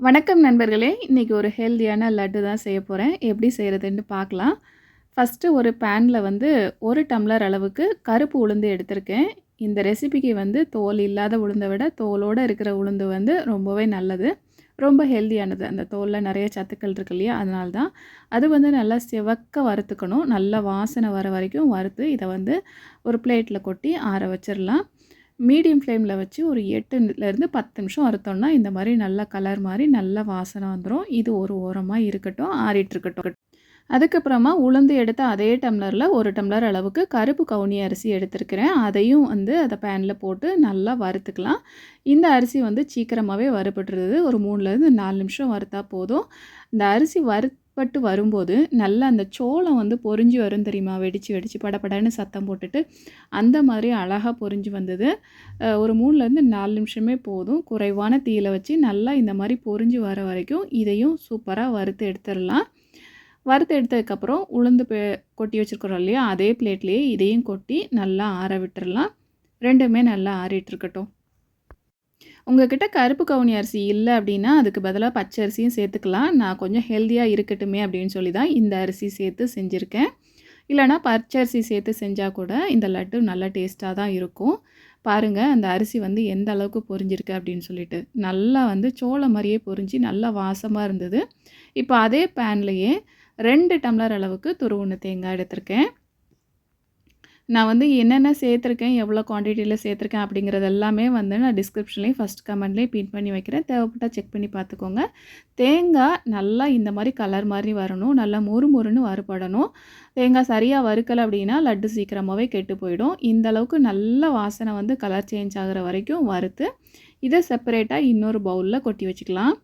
வணக்கம் நண்பர்களே. இன்றைக்கி ஒரு ஹெல்தியான லட்டு தான் செய்ய போகிறேன் எப்படி செய்கிறதுன்னு பார்க்கலாம். ஃபஸ்ட்டு ஒரு பேனில் வந்து ஒரு டம்ளர் அளவுக்கு கருப்பு உளுந்து எடுத்திருக்கேன். இந்த ரெசிபிக்கு வந்து தோல் இல்லாத உளுந்தை விட தோலோடு இருக்கிற உளுந்து வந்து ரொம்பவே நல்லது. ரொம்ப ஹெல்தியானது அந்த தோலில் நிறைய சத்துக்கள் இருக்கு இல்லையா? அதனால தான் அது வந்து நல்லா சிவக்க வறுத்துக்கணும். நல்லா வாசனை வர வரைக்கும் வறுத்து இதை வந்து ஒரு பிளேட்டில் கொட்டி ஆற வச்சிடலாம் மீடியம் ஃப்ளேமில் வச்சு ஒரு எட்டுலேருந்து பத்து நிமிஷம் வறுத்தோம்னா இந்த மாதிரி நல்லா கலர் மாதிரி நல்ல வாசனை வந்துடும் இது ஒரு ஓரமாக இருக்கட்டும் ஆறிட்டுருக்கட்டும் அதுக்கப்புறமா உளுந்து எடுத்த அதே டம்ளரில் ஒரு டம்ளர் அளவுக்கு கருப்பு கவுனி அரிசி எடுத்திருக்கிறேன். அதையும் வந்து அதை பேனில் போட்டு நல்லா வறுத்துக்கலாம். இந்த அரிசி வந்து சீக்கிரமாகவே வறுபட்டுருது. ஒரு மூணுலேருந்து நாலு நிமிஷம் வறுத்தா போதும். இந்த அரிசி பட்டு வரும்போது நல்லா அந்த சோளம் வந்து பொறிஞ்சு வரும் தெரியுமா? வெடித்து வெடித்து படப்படன்னு சத்தம் போட்டுட்டு அந்த மாதிரி அழகாக பொறிஞ்சு வந்தது. ஒரு மூணுலேருந்து நாலு நிமிஷமே போதும். குறைவான தீயில் வச்சு நல்லா இந்த மாதிரி பொறிஞ்சு வர வரைக்கும் இதையும் சூப்பராக வறுத்து எடுத்துடலாம். வறுத்து எடுத்ததுக்கப்புறம் உளுந்து பே கொட்டி வச்சுருக்குறோம் இல்லையா? அதே பிளேட்லேயே இதையும் கொட்டி நல்லா ஆற விட்டுடலாம். ரெண்டுமே நல்லா ஆறிட்டுருக்கட்டும் உங்ககிட்ட கருப்பு கவுனி அரிசி இல்லை அப்படின்னா அதுக்கு பதிலாக பச்சை அரிசியும் சேர்த்துக்கலாம். நான் கொஞ்சம் ஹெல்த்தியாக இருக்கட்டுமே அப்படின்னு சொல்லி தான் இந்த அரிசி சேர்த்து செஞ்சுருக்கேன். இல்லைனா பச்சை அரிசி சேர்த்து செஞ்சால் கூட இந்த லட்டு நல்லா டேஸ்ட்டாக தான் இருக்கும். பாருங்கள் அந்த அரிசி வந்து எந்த அளவுக்கு பொரிஞ்சிருக்கு அப்படின்னு சொல்லிட்டு. நல்லா வந்து சோளம் மாதிரியே பொரிஞ்சு நல்லா வாசமாக இருந்தது. இப்போ அதே பேன்லேயே ரெண்டு டம்ளர் அளவுக்கு துருவுண்ணு தேங்காய் எடுத்திருக்கேன். நான் வந்து என்னென்ன சேர்த்துருக்கேன் எவ்வளோ குவான்டிட்டியில் சேர்த்துருக்கேன் அப்படிங்கிறது எல்லாமே வந்து நான் டிஸ்கிரிப்ஷன்லேயும் ஃபஸ்ட் கமெண்ட்லேயும் பின் பண்ணி வைக்கிறேன். தேவைப்பட்டால் செக் பண்ணி பார்த்துக்கோங்க. தேங்காய் நல்லா இந்த மாதிரி கலர் மாதிரி வரணும். நல்லா மொறு மொறுன்னு வறுபடணும். தேங்காய் சரியாக வறுக்கலை அப்படின்னா லட்டு சீக்கிரமாகவே கெட்டு போயிடும். இந்த அளவுக்கு நல்ல வாசனை வந்து கலர் சேஞ்ச் ஆகிற வரைக்கும் வறுத்து இதை செப்பரேட்டாக இன்னொரு பவுலில் கொட்டி வச்சுக்கலாம்.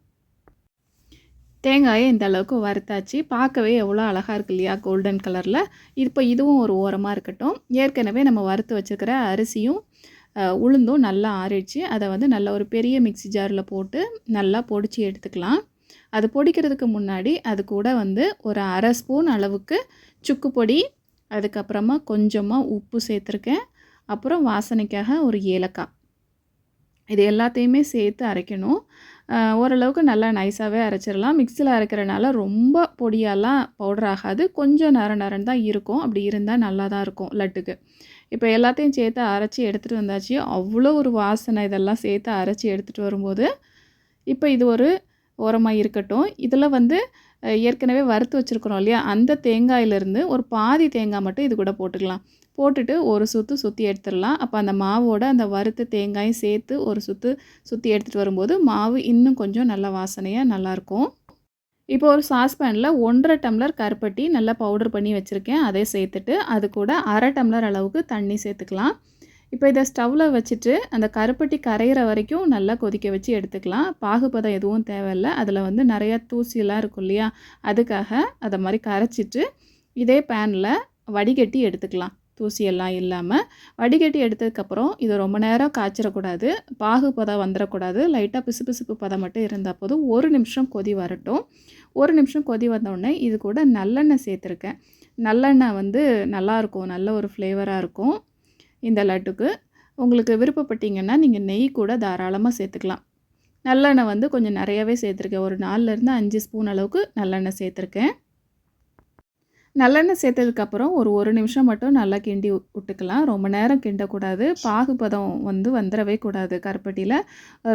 தேங்காயை இந்த அளவுக்கு வறுத்தாச்சு. பார்க்கவே எவ்வளோ அழகாக இருக்கு இல்லையா கோல்டன் கலரில் இப்போ இதுவும் ஒரு ஓரமாக இருக்கட்டும். ஏற்கனவே நம்ம வறுத்து வச்சுருக்கிற அரிசியும் உளுந்தும் நல்லா ஆறிடுச்சு. அதை வந்து நல்ல ஒரு பெரிய மிக்சி ஜாரில் போட்டு நல்லா பொடிச்சு எடுத்துக்கலாம். அது பொடிக்கிறதுக்கு முன்னாடி அது கூட வந்து ஒரு அரை ஸ்பூன் அளவுக்கு சுக்கு பொடி அதுக்கப்புறமா கொஞ்சமாக உப்பு சேர்த்துருக்கேன். அப்புறம் வாசனைக்காக ஒரு ஏலக்காய். இது எல்லாத்தையுமே சேர்த்து அரைக்கணும். ஓரளவுக்கு நல்லா நைஸாகவே அரைச்சிடலாம். மிக்சியில் அரைக்கிறனால ரொம்ப பொடியாலாம் பவுடர் ஆகாது. கொஞ்சம் நர நரன் தான் இருக்கும். அப்படி இருந்தால் நல்லா தான் இருக்கும் லட்டுக்கு. இப்போ எல்லாத்தையும் சேர்த்து அரைச்சி எடுத்துகிட்டு வந்தாச்சு. அவ்வளோ ஒரு வாசனை இதெல்லாம் சேர்த்து அரைச்சி எடுத்துகிட்டு வரும்போது இப்போ இது ஒரு ஓரமாக இருக்கட்டும். இதில் வந்து ஏற்கனவே வறுத்து வச்சுருக்குறோம் இல்லையா? அந்த தேங்காயிலேருந்து ஒரு பாதி தேங்காய் மட்டும் இது கூட போட்டுக்கலாம். போட்டுட்டு ஒரு சுற்று சுற்றி எடுத்துடலாம். அப்போ அந்த மாவோட அந்த வறுத்த தேங்காயும் சேர்த்து ஒரு சுற்று சுற்றி எடுத்துகிட்டு வரும்போது மாவு இன்னும் கொஞ்சம் நல்ல வாசனையாக நல்லாயிருக்கும். இப்போ ஒரு சாஸ்பேனில் ஒன்றரை டம்ளர் கருப்பட்டி நல்லா பவுடர் பண்ணி வச்சுருக்கேன். அதை சேர்த்துட்டு அது கூட அரை டம்ளர் அளவுக்கு தண்ணி சேர்த்துக்கலாம். இப்போ இதை ஸ்டவ்வில் வச்சுட்டு அந்த கருப்பட்டி கரையிற வரைக்கும் நல்லா கொதிக்க வச்சு எடுத்துக்கலாம். பாகுபதம் எதுவும் தேவையில்லை. அதில் வந்து நிறையா தூசியெல்லாம் இருக்கும் இல்லையா? அதுக்காக அதை மாதிரி கரைச்சிட்டு இதே பேனில் வடிகட்டி எடுத்துக்கலாம். தூசியெல்லாம் இல்லாமல் வடிகட்டி எடுத்ததுக்கப்புறம் இதை ரொம்ப நேரம் காய்ச்சிடக்கூடாது பாகு பதம் வந்துடக்கூடாது லைட்டாக பிசு பிசுப்பு பதம் மட்டும் இருந்தால் போதும். ஒரு நிமிஷம் கொதி வரட்டும். ஒரு நிமிஷம் கொதி வந்தோடனே இது கூட நல்லெண்ணெய் சேர்த்துருக்கேன். நல்லெண்ணெய் வந்து நல்லாயிருக்கும் நல்ல ஒரு ஃப்ளேவராக இருக்கும் இந்த லட்டுக்கு. உங்களுக்கு விருப்பப்பட்டீங்கன்னா நீங்கள் நெய் கூட தாராளமாக சேர்த்துக்கலாம். நல்லெண்ணெய் வந்து கொஞ்சம் நிறையவே சேர்த்துருக்கேன். ஒரு நாலுலேருந்து அஞ்சு ஸ்பூன் அளவுக்கு நல்லெண்ணெய் சேர்த்துருக்கேன். நல்லெண்ணெய் சேர்த்ததுக்கப்புறம் ஒரு ஒரு நிமிஷம் மட்டும் நல்லா கிண்டி விட்டுக்கலாம் ரொம்ப நேரம் கிண்டக்கூடாது. பாகுபதம் வந்து வந்துடவே கூடாது கருப்பட்டியில்.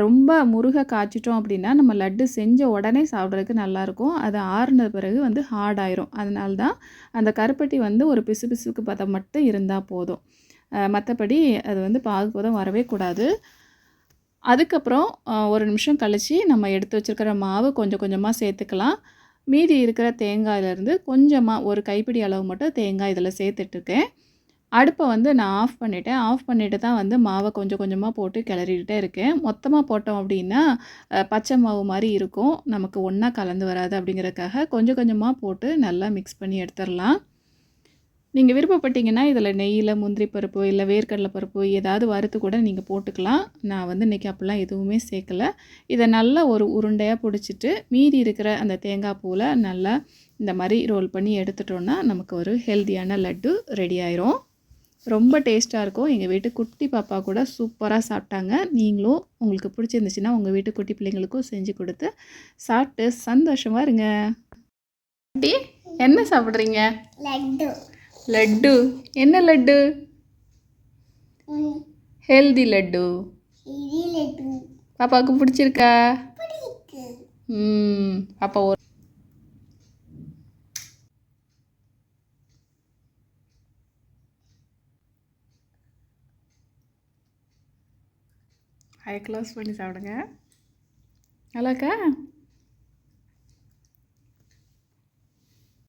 ரொம்ப முருக காய்ச்சிட்டோம் அப்படின்னா நம்ம லட்டு செஞ்ச உடனே சாப்பிட்றதுக்கு நல்லாயிருக்கும். அது ஆறுன பிறகு வந்து ஹார்ட் ஆயிரும் அதனால தான் அந்த கருப்பட்டி வந்து ஒரு பிசு பிசுக்கு பதம் மட்டும் இருந்தால் போதும். மற்றபடி அது வந்து பாகுபதம் வரவே கூடாது. அதுக்கப்புறம் ஒரு நிமிஷம் கழித்து நம்ம எடுத்து வச்சுருக்கிற மாவு கொஞ்சம் கொஞ்சமாக சேர்த்துக்கலாம். மீதி இருக்கிற தேங்காயிலேருந்து கொஞ்சமாக ஒரு கைப்பிடி அளவு மட்டும் தேங்காய் இதில் சேர்த்துட்ருக்கேன். அடுப்பை வந்து நான் ஆஃப் பண்ணிவிட்டேன் ஆஃப் பண்ணிவிட்டு தான் வந்து மாவை கொஞ்சம் கொஞ்சமாக போட்டு கிளறிக்கிட்டே இருக்கேன். மொத்தமாக போட்டோம் அப்படின்னா பச்சை மாவு மாதிரி இருக்கும். நமக்கு ஒன்றா கலந்து வராது அப்படிங்கிறதுக்காக கொஞ்சம் கொஞ்சமாக போட்டு நல்லா மிக்ஸ் பண்ணி எடுத்துடலாம். நீங்கள் விருப்பப்பட்டீங்கன்னா இதில் நெய்யில் முந்திரி பருப்பு இல்லை வேர்க்கடலை பருப்பு ஏதாவது வறுத்து கூட நீங்கள் போட்டுக்கலாம். நான் வந்து இன்றைக்கி அப்படிலாம் எதுவுமே சேர்க்கலை. இதை நல்லா ஒரு உருண்டையாக பிடிச்சிட்டு மீதி இருக்கிற அந்த தேங்காய் பூவில் நல்லா இந்த மாதிரி ரோல் பண்ணி எடுத்துட்டோன்னா நமக்கு ஒரு ஹெல்த்தியான லட்டு ரெடி ஆயிரும். ரொம்ப டேஸ்ட்டாக இருக்கும். எங்கள் வீட்டு குட்டி பாப்பா கூட சூப்பராக சாப்பிட்டாங்க. நீங்களும் உங்களுக்கு பிடிச்சிருந்துச்சுன்னா உங்கள் வீட்டு குட்டி பிள்ளைங்களுக்கும் செஞ்சு கொடுத்து சாப்பிட்டு சந்தோஷமாக இருங்க. என்ன சாப்பிட்றீங்க? லட்டு. லட்டு. என்ன லட்டு? ஹெல்தி லட்டு. பாப்பாவுக்கு பிடிச்சிருக்கா? ம் பாப்பா ஒரு ஐ க்ளோஸ் பண்ணி சாப்பிடுங்க. நல்லாக்கா